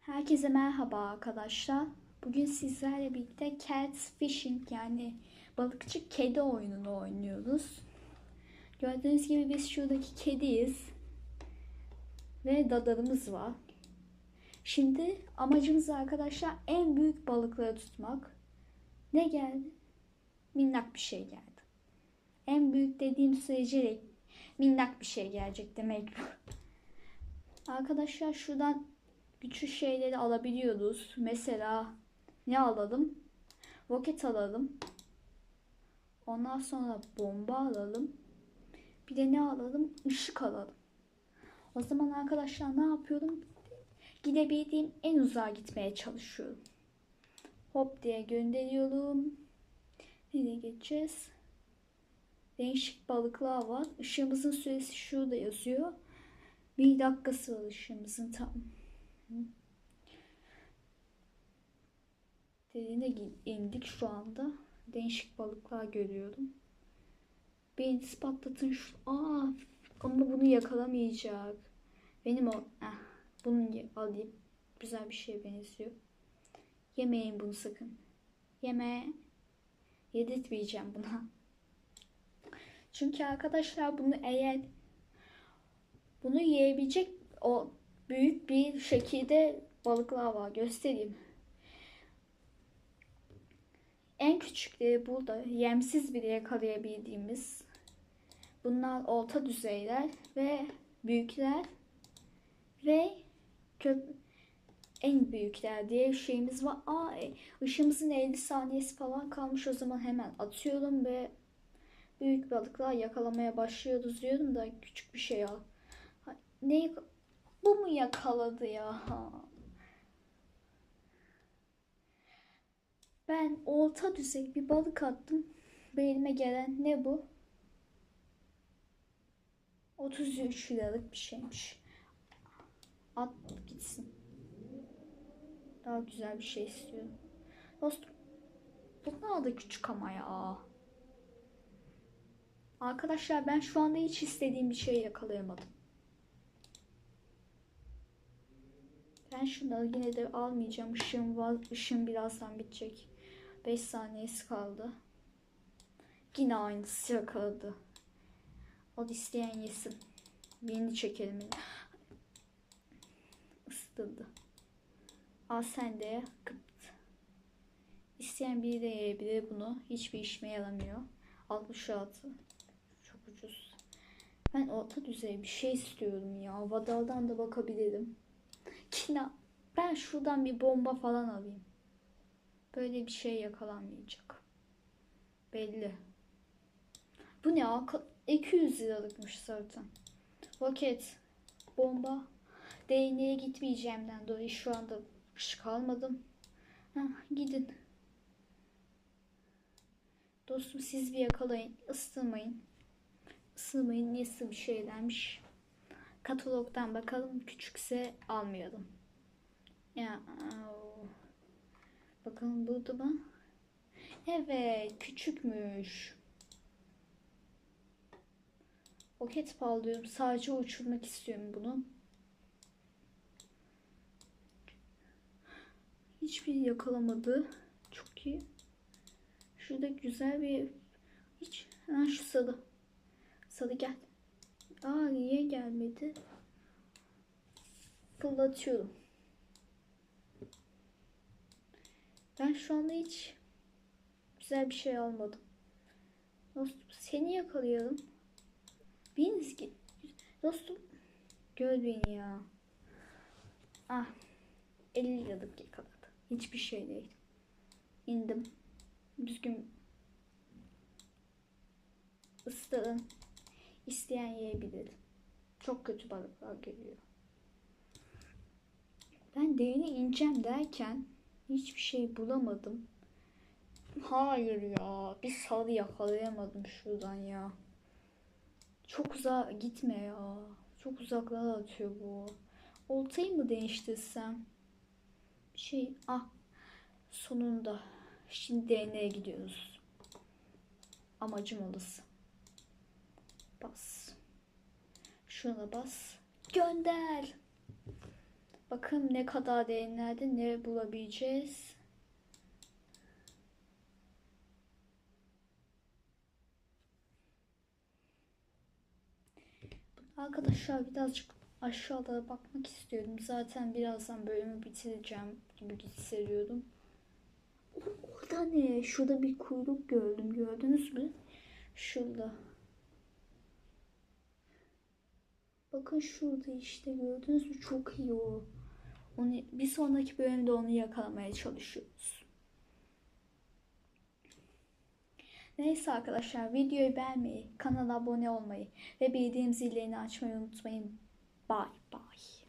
Herkese merhaba arkadaşlar. Bugün sizlerle birlikte Cat Fishing yani balıkçı kedi oyununu oynuyoruz. Gördüğünüz gibi biz şuradaki kediyiz. Ve dadarımız var. Şimdi amacımız arkadaşlar en büyük balıkları tutmak. Ne geldi? Minnak bir şey geldi. En büyük dediğim sürece minnak bir şey gelecek demek bu. Arkadaşlar şuradan küçük şeyleri alabiliyoruz. Mesela ne alalım? Roket alalım. Ondan sonra bomba alalım. Bir de ne alalım? Işık alalım. O zaman arkadaşlar ne yapıyorum? Gidebildiğim en uzağa gitmeye çalışıyorum. Hop diye gönderiyorum. Nereye geçeceğiz? Değişik balıklar var. Işığımızın süresi şurada yazıyor. Bir dakikası var ışığımızın tam. Derine indik şu anda. Değişik balıklar görüyorum. Beni patlatın şu. Aa, ama bunu yakalamayacak. Benim o. Eh, bunu alayım. Güzel bir şeye benziyor. Yemeyin bunu sakın. Yeme. Yedirtmeyeceğim buna. Çünkü arkadaşlar bunu eğer bunu yiyebilecek o büyük bir şekilde balıklar var. Göstereyim. En küçükleri burada yemsiz bile yakalayabildiğimiz. Bunlar orta düzeyler ve büyükler ve en büyükler diye şeyimiz var. Aa, e, ışığımızın 50 saniyesi falan kalmış o zaman hemen atıyorum ve büyük balıklar yakalamaya başlıyoruz diyorum da küçük bir şey. Ha, Ne bu mu yakaladı ya? Ben orta düzey bir balık attım. Beynime gelen ne bu? 33 liralık bir şeymiş. At gitsin. Daha güzel bir şey istiyorum. Dostum. Bunlar da küçük ama ya. Arkadaşlar ben şu anda hiç istediğim bir şey yakalayamadım. Ben şunları yine de almayacağım. Işığım var. Işığım birazdan bitecek. 5 saniyesi kaldı. Yine aynısı yakaladı. O isteyen yesin. Birini çekelim. Isıtıldı. Al sen de kıpt. İsteyen biri de yiyebilir bunu. Hiçbir işime yaramıyor. 66. Çok ucuz. Ben orta düzey bir şey istiyorum ya. Vadaldan da bakabilirim. Kina, ben şuradan bir bomba falan alayım. Böyle bir şey yakalanmayacak. Belli. Bu ne? Ak- 200 liralıkmış zaten. Roket, bomba. Değneğe gitmeyeceğimden dolayı şu anda ışık almadım. Hah, gidin. Dostum siz bir yakalayın. Isıtmayın. Isırmayın. Nesi bir şeylermiş. Katalogdan bakalım. Küçükse almayalım. Ya. Bakalım burada mı? Evet, küçükmüş. Roket bağlıyorum. Sadece uçurmak istiyorum bunu. Hiçbir yakalamadı. Çok iyi. Şurada güzel bir hiç ha şu salı. Salı gel. Aa niye gelmedi? Fırlatıyorum. Ben şu anda hiç güzel bir şey almadım. Dostum seni yakalayalım. Biriniz git. Dostum gör beni ya. Ah 50 liralık yakaladı. Hiçbir şey değil. İndim. Düzgün ısıtın. İsteyen yiyebilir. Çok kötü balıklar geliyor. Ben derine ineceğim derken hiçbir şey bulamadım. Hayır ya. Bir salı yakalayamadım şuradan ya. Çok uzağa gitme ya. Çok uzaklara atıyor bu. Oltayı mı değiştirsem? Şey ah sonunda. Şimdi DNA'ya gidiyoruz. Amacım orası. Bas. Şuna bas. Gönder. Bakın ne kadar derinlerde ne bulabileceğiz. Arkadaşlar birazcık aşağıda bakmak istiyordum. Zaten birazdan bölümü bitireceğim gibi hissediyorum. O- Orada ne? Şurada bir kuyruk gördüm. Gördünüz mü? Şurada. Bakın şurada işte gördünüz mü? Çok iyi o. Onu, bir sonraki bölümde onu yakalamaya çalışıyoruz. Neyse arkadaşlar videoyu beğenmeyi, kanala abone olmayı ve bildirim zillerini açmayı unutmayın. Bye bye.